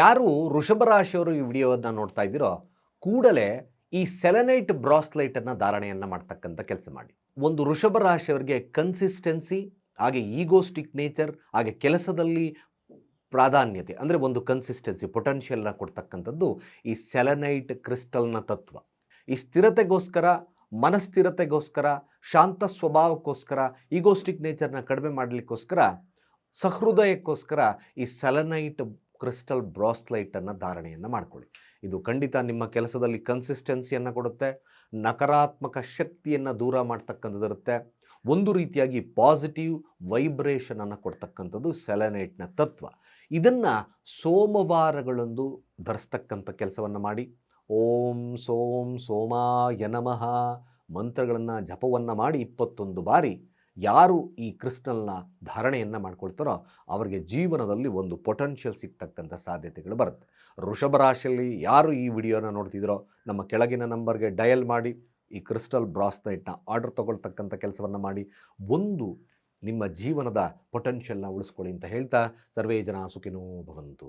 ಯಾರು ವೃಷಭ ರಾಶಿಯವರು ಈ ವಿಡಿಯೋವನ್ನು ನೋಡ್ತಾ ಇದ್ದೀರೋ ಕೂಡಲೇ ಈ ಸೆಲೆನೈಟ್ ಬ್ರಾಸ್ಲೈಟನ್ನು ಧಾರಣೆಯನ್ನು ಮಾಡ್ತಕ್ಕಂಥ ಕೆಲಸ ಮಾಡಿ. ಒಂದು ವೃಷಭ ರಾಶಿಯವರಿಗೆ ಕನ್ಸಿಸ್ಟೆನ್ಸಿ ಹಾಗೆ ಈಗೋಸ್ಟಿಕ್ ನೇಚರ್ ಹಾಗೆ ಕೆಲಸದಲ್ಲಿ ಪ್ರಾಧಾನ್ಯತೆ, ಅಂದರೆ ಒಂದು ಕನ್ಸಿಸ್ಟೆನ್ಸಿ ಪೊಟೆನ್ಷಿಯಲ್ನ ಕೊಡ್ತಕ್ಕಂಥದ್ದು ಈ ಸೆಲೆನೈಟ್ ಕ್ರಿಸ್ಟಲ್ನ ತತ್ವ. ಈ ಸ್ಥಿರತೆಗೋಸ್ಕರ, ಮನಸ್ಥಿರತೆಗೋಸ್ಕರ, ಶಾಂತ ಸ್ವಭಾವಕ್ಕೋಸ್ಕರ ಈಗೋಸ್ಟಿಕ್ ನೇಚರ್ನ ಕಡಿಮೆ ಮಾಡಲಿಕ್ಕೋಸ್ಕರ, ಸಹೃದಯಕ್ಕೋಸ್ಕರ ಈ ಸೆಲೆನೈಟ್ ಕ್ರಿಸ್ಟಲ್ ಬ್ರಾಸ್ಲೈಟನ್ನು ಧಾರಣೆಯನ್ನು ಮಾಡಿಕೊಳ್ಳಿ. ಇದು ಖಂಡಿತ ನಿಮ್ಮ ಕೆಲಸದಲ್ಲಿ ಕನ್ಸಿಸ್ಟೆನ್ಸಿಯನ್ನು ಕೊಡುತ್ತೆ, ನಕಾರಾತ್ಮಕ ಶಕ್ತಿಯನ್ನು ದೂರ ಮಾಡ್ತಕ್ಕಂಥದ್ದಿರುತ್ತೆ ಒಂದು ರೀತಿಯಾಗಿ ಪಾಸಿಟಿವ್ ವೈಬ್ರೇಷನನ್ನು ಕೊಡ್ತಕ್ಕಂಥದ್ದು ಸೆಲೆನೈಟ್ನ ತತ್ವ. ಇದನ್ನು ಸೋಮವಾರಗಳಂದು ಧರಿಸ್ತಕ್ಕಂಥ ಕೆಲಸವನ್ನು ಮಾಡಿ. ಓಂ ಸೋಂ ಸೋಮಾಯ ನಮಃ ಮಂತ್ರಗಳನ್ನು ಜಪವನ್ನು ಮಾಡಿ ಇಪ್ಪತ್ತೊಂದು ಬಾರಿ. ಯಾರು ಈ ಕ್ರಿಸ್ಟಲ್ನ ಧಾರಣೆಯನ್ನು ಮಾಡ್ಕೊಳ್ತಾರೋ ಅವರಿಗೆ ಜೀವನದಲ್ಲಿ ಒಂದು ಪೊಟೆನ್ಷಿಯಲ್ ಸಿಗ್ತಕ್ಕಂಥ ಸಾಧ್ಯತೆಗಳು ಬರುತ್ತೆ. ವೃಷಭ ರಾಶಿಯಲ್ಲಿ ಯಾರು ಈ ವಿಡಿಯೋನ ನೋಡ್ತಿದ್ರೋ ನಮ್ಮ ಕೆಳಗಿನ ನಂಬರ್ಗೆ ಡಯಲ್ ಮಾಡಿ, ಈ ಕ್ರಿಸ್ಟಲ್ ಬ್ರಾಸ್ನೈಟ್ನ ಆರ್ಡರ್ ತೊಗೊಳ್ತಕ್ಕಂಥ ಕೆಲಸವನ್ನು ಮಾಡಿ, ಒಂದು ನಿಮ್ಮ ಜೀವನದ ಪೊಟೆನ್ಷಿಯಲ್ನ ಉಳಿಸ್ಕೊಳ್ಳಿ ಅಂತ ಹೇಳ್ತಾ ಸರ್ವೇ ಜನ ಸುಖಿನೋ ಭವಂತು.